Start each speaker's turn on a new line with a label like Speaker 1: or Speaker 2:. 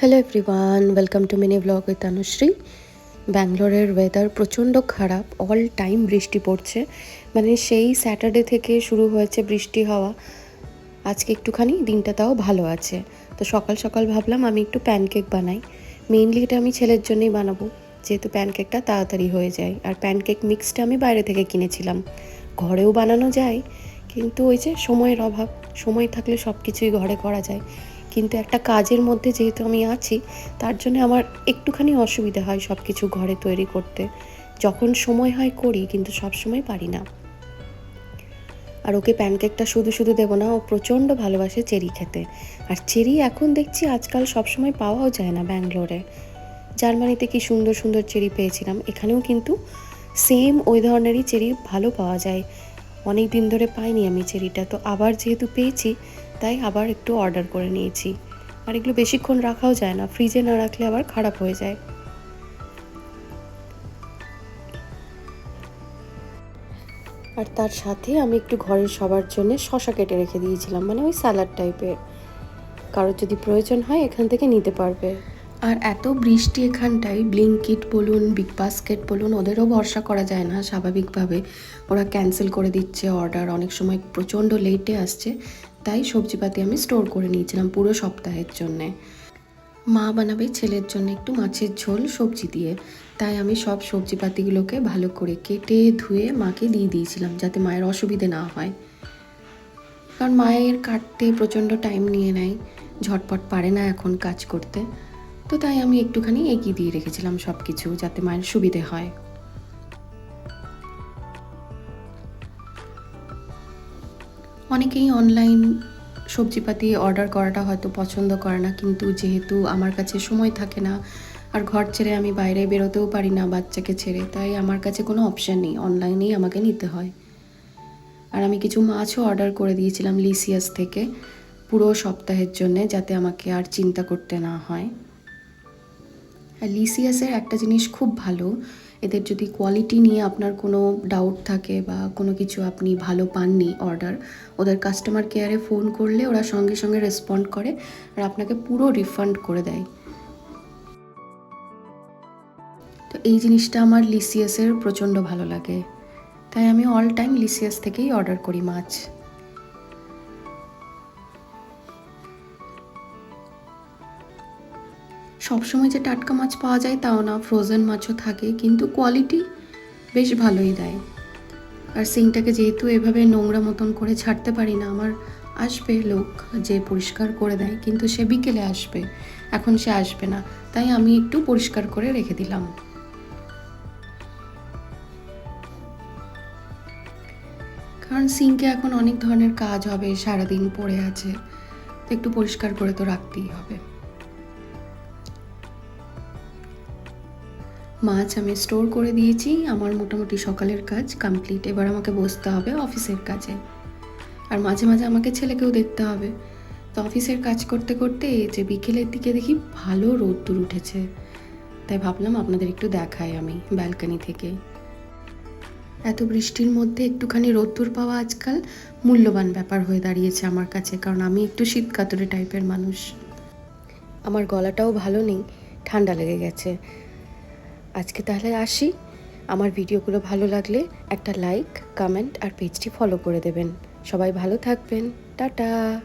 Speaker 1: Hello everyone welcome to mini blog with Anushree ব্যাঙ্গালোরের weather প্রচণ্ড খারাপ অল টাইম বৃষ্টি পড়ছে। মানে সেই স্যাটারডে থেকে শুরু হয়েছে বৃষ্টি হওয়া। আজকে একটুখানি দিনটা তাও ভালো আছে। তো সকাল সকাল ভাবলাম আমি একটু প্যানকেক বানাই। মেইনলি এটা আমি ছেলের জন্যই বানাবো। যেহেতু প্যানকেকটা তাড়াতাড়ি হয়ে যায়। আর প্যানকেক মিক্সটা আমি বাইরে থেকে কিনেছিলাম। ঘরেও বানানো যায়, কিন্তু ওই যে সময়ের অভাব। সময় থাকলে সব কিছুই ঘরে করা যায়। কিন্তু একটা কাজের মধ্যে যেহেতু আমি আছি, তার জন্য আমার একটুখানি অসুবিধা হয় সব কিছু ঘরে তৈরি করতে। যখন সময় হয় করি, কিন্তু সব সময় পারি না। আর ওকে প্যানকেকটা শুধু শুধু দেবো না, ও প্রচণ্ড ভালোবাসে চেরি খেতে। আর চেরি এখন দেখছি আজকাল সবসময় পাওয়াও যায় না ব্যাঙ্গালোরে। জার্মানিতে কি সুন্দর সুন্দর চেরি পেয়েছিলাম, এখানেও কিন্তু সেম ওই ধরনেরই চেরি ভালো পাওয়া যায়। অনেক দিন ধরে পাইনি আমি চেরিটা, তো আবার যেহেতু পেয়েছি তাই আবার একটু অর্ডার করে নিয়েছি। আর এগুলো বেশিক্ষণ রাখাও যায় না ফ্রিজে না রাখলে আবার খারাপ হয়ে যায়। আর তার সাথে আমি একটু ঘরের সবার জন্য শশা কেটে রেখে দিয়েছিলাম মানে ওই স্যালাড টাইপের কারোর যদি প্রয়োজন হয় এখান থেকে নিতে পারবে। আর এত বৃষ্টি এখানটায়, ব্লিঙ্কিট বলুন, বিগ বাস্কেট বলুন, ওদেরও ভরসা করা যায় না স্বাভাবিকভাবে। ওরা ক্যান্সেল করে দিচ্ছে অর্ডার অনেক সময় প্রচণ্ড লেটে আসছে। তাই সবজিপাতি আমি স্টোর করে নিয়েছিলাম পুরো সপ্তাহের জন্যে। মা বানাবে ছেলের জন্য একটু মাছের ঝোল, সবজি দিয়ে। তাই আমি সব সবজিপাতিগুলোকে ভালো করে কেটে, ধুয়ে মাকে দিয়ে দিয়েছিলাম যাতে মায়ের অসুবিধে না হয়। কারণ মায়ের কাটতে প্রচণ্ড টাইম নিয়ে নেয়, ঝটপট পারে না এখন কাজ করতে। তো তাই আমি একটুখানি এগিয়ে দিয়ে রেখেছিলাম সব কিছু যাতে মায়ের সুবিধে হয়। অনেকেই অনলাইন সবজিপাতি অর্ডার করাটা হয়তো পছন্দ করে না, কিন্তু যেহেতু আমার কাছে সময় থাকে না, আর ঘর ছেড়ে আমি বাইরে বেরোতেও পারি না বাচ্চাকে ছেড়ে, তাই আমার কাছে কোনো অপশান নেই অনলাইনেই আমাকে নিতে হয়। আর আমি কিছু মাছও অর্ডার করে দিয়েছিলাম লিসিয়াস থেকে, পুরো সপ্তাহের জন্যে, যাতে আমাকে আর চিন্তা করতে না হয়। আর লিসিয়াসের একটা জিনিস খুব ভালো, এদের যদি কোয়ালিটি নিয়ে আপনার কোনো ডাউট থাকে বা কোনো কিছু আপনি ভালো পাননি অর্ডার ওদের কাস্টমার কেয়ারে ফোন করলে ওরা সঙ্গে সঙ্গে রেসপন্ড করে আর আপনাকে পুরো রিফান্ড করে দেয়। তো এই জিনিসটা আমার লিসিয়াসের প্রচণ্ড ভালো লাগে। তাই আমি অল টাইম লিসিয়াস থেকেই অর্ডার করি মাছ। সবসময় যে টাটকা মাছ পাওয়া যায় তাও না ফ্রোজেন মাছও থাকে, কিন্তু কোয়ালিটি বেশ ভালোই দেয়। আর সিংটাকে যেহেতু এভাবে নোংরা মতন করে ছাড়তে পারি না, আমার আসবে লোক যে পরিষ্কার করে দেয়, কিন্তু সে বিকেলে আসবে, এখন সে আসবে না, তাই আমি একটু পরিষ্কার করে রেখে দিলাম। কারণ সিঙ্কে এখন অনেক ধরনের কাজ হবে, সারাদিন পড়ে আছে, তো একটু পরিষ্কার করে তো রাখতেই হবে। মাছ আমি স্টোর করে দিয়েছি, আমার মোটামুটি সকালের কাজ কমপ্লিট এবার আমাকে বসতে হবে অফিসের কাজে। আর মাঝে মাঝে আমাকে ছেলেকেও দেখতে হবে। তো অফিসের কাজ করতে করতে যে বিকেলের দিকে দেখি ভালো রোদ্দুর উঠেছে। তাই ভাবলাম আপনাদের একটু দেখাই আমি ব্যালকানি থেকে। এত বৃষ্টির মধ্যে একটুখানি রোদ্দুর পাওয়া আজকাল মূল্যবান ব্যাপার হয়ে দাঁড়িয়েছে আমার কাছে, কারণ আমি একটু শীতকাতরে টাইপের মানুষ। আমার গলাটাও ভালো নেই, ঠান্ডা লেগে গেছে। আজকে তাহলে আসি। আমার ভিডিওগুলো ভালো লাগলে একটা লাইক কমেন্ট আর পেজটি ফলো করে দেবেন। সবাই ভালো থাকবেন। টাটা!